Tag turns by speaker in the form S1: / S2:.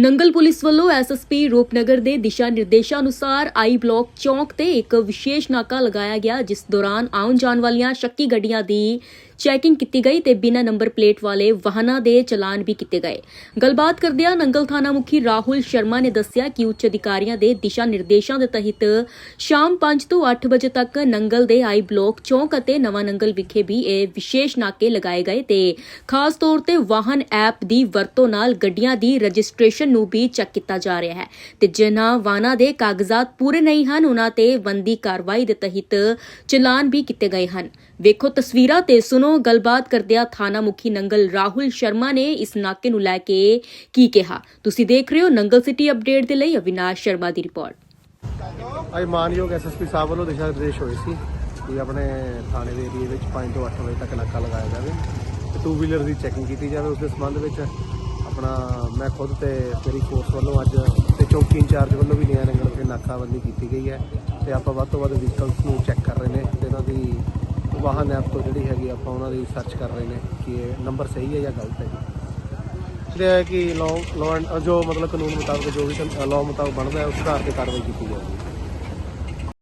S1: Nangal police ਵੱਲੋਂ SSP Rupnagar ਦੇ ਦਿਸ਼ਾ ਨਿਰਦੇਸ਼ਾਂ ਅਨੁਸਾਰ ਆਈ ਬਲਾਕ ਚੌਂਕ ਤੇ ਇੱਕ ਵਿਸ਼ੇਸ਼ ਨਾਕਾ ਲਗਾਇਆ ਗਿਆ, ਜਿਸ ਦੌਰਾਨ ਆਉਣ ਜਾਣ ਵਾਲੀਆਂ ਸ਼ੱਕੀ ਗੱਡੀਆਂ ਦੀ ਚੈਕਿੰਗ ਕੀਤੀ ਗਈ ਤੇ ਬਿਨਾਂ ਨੰਬਰ ਪਲੇਟ ਵਾਲੇ ਵਾਹਨਾਂ ਦੇ ਚਲਾਨ ਵੀ ਕੀਤੇ ਗਏ। ਗੱਲਬਾਤ ਕਰਦਿਆਂ ਨੰਗਲ ਥਾਣਾ ਮੁਖੀ ਰਾਹੁਲ ਸ਼ਰਮਾ ਨੇ ਦੱਸਿਆ ਕਿ ਉੱਚ ਅਧਿਕਾਰੀਆਂ ਦੇ ਦਿਸ਼ਾ ਨਿਰਦੇਸ਼ਾਂ ਦੇ ਤਹਿਤ ਸ਼ਾਮ 5 ਤੋਂ 8 ਵਜੇ ਤੱਕ ਨੰਗਲ ਦੇ ਆਈ ਬਲਾਕ ਚੌਂਕ ਅਤੇ ਨਵਾਂ ਨੰਗਲ ਵਿਖੇ ਵੀ ਇਹ ਵਿਸ਼ੇਸ਼ ਨਾਕੇ ਲਗਾਏ ਗਏ ਤੇ ਖਾਸ ਤੌਰ ਤੇ ਵਾਹਨ ਐਪ ਦੀ ਵਰਤੋਂ ਨਾਲ ਗੱਡੀਆਂ ਦੀ ਰਜਿਸਟ੍ਰੇਸ਼ਨ ਨੂੰ ਵੀ ਚੈੱਕ ਕੀਤਾ ਜਾ ਰਿਹਾ ਹੈ। ਤੇ ਜਿਨ੍ਹਾਂ ਵਾਹਨਾਂ ਦੇ ਕਾਗਜ਼ਾਤ ਪੂਰੇ ਨਹੀਂ ਹਨ, ਉਹਨਾਂ ਤੇ ਬੰਦੀ ਕਾਰਵਾਈ ਦੇ ਤਹਿਤ ਚਲਾਨ ਵੀ ਕੀਤੇ ਗਏ ਹਨ। ਵੇਖੋ ਤਸਵੀਰਾਂ ਤੇ ਸੁਣੋ, ਗੱਲਬਾਤ ਕਰਦਿਆਂ ਥਾਣਾ ਮੁਖੀ ਨੰਗਲ ਰਾਹੁਲ ਸ਼ਰਮਾ ਨੇ ਇਸ ਨਾਕੇ ਨੂੰ ਲੈ ਕੇ ਕੀ ਕਿਹਾ। ਤੁਸੀਂ ਦੇਖ ਰਹੇ ਹੋ ਨੰਗਲ ਸਿਟੀ ਅਪਡੇਟ ਦੇ ਲਈ ਅਵਿਨਾਸ਼ ਸ਼ਰਮਾ ਦੀ ਰਿਪੋਰਟ।
S2: ਅੱਜ ਮਾਨਯੋਗ ਐਸਐਸਪੀ ਸਾਹਿਬ ਵੱਲੋਂ ਦਿਸ਼ਾ ਨਿਰਦੇਸ਼ ਹੋਏ ਸੀ ਕਿ ਆਪਣੇ ਥਾਣੇ ਦੇ ਏਰੀਏ ਵਿੱਚ 5 ਤੋਂ 8 ਵਜੇ ਤੱਕ ਨਾਕਾ ਲਗਾਇਆ ਜਾਵੇ ਤੇ ਟੂ ਵੀਲਰ ਦੀ ਚੈਕਿੰਗ ਕੀਤੀ ਜਾਵੇ। ਉਸ ਦੇ ਸੰਬੰਧ ਵਿੱਚ ਆਪਣਾ, ਮੈਂ ਖੁਦ ਤੇ ਮੇਰੀ ਫੋਰਸ ਵੱਲੋਂ ਅੱਜ ਤੇ ਚੌਕੀ ਇੰਚਾਰਜ ਵੱਲੋਂ ਵੀ ਨਿਆਂ ਨੰਗਲ ਵਿਖੇ ਨਾਕਾਬੰਦੀ ਕੀਤੀ ਗਈ ਹੈ ਤੇ ਆਪਾਂ ਵੱਧ ਤੋਂ ਵੱਧ ਵਹੀਕਲਸ ਨੂੰ ਚੈੱਕ ਕਰ ਰਹੇ ਨੇ ਤੇ ਇਹਨਾਂ ਦੀ ਵਾਹਨ ਐਪ ਤੋਂ ਜਿਹੜੀ ਹੈਗੀ ਆਪਾਂ ਉਹਨਾਂ ਦੀ ਸਰਚ ਕਰ ਰਹੇ ਨੇ ਕਿ ਇਹ ਨੰਬਰ ਸਹੀ ਹੈ ਜਾਂ ਗਲਤ ਹੈ ਜੀ। ਜਿਹੜਾ ਹੈ ਕਿ ਲਾਅ ਲਾਅ ਜੋ ਮਤਲਬ ਕਾਨੂੰਨ ਮੁਤਾਬਕ ਜੋ ਵੀ ਲਾਅ ਮੁਤਾਬਕ ਬਣਦਾ ਹੈ, ਉਸ ਆਧਾਰ ਤੇ ਕਾਰਵਾਈ ਕੀਤੀ ਜਾਵੇਗੀ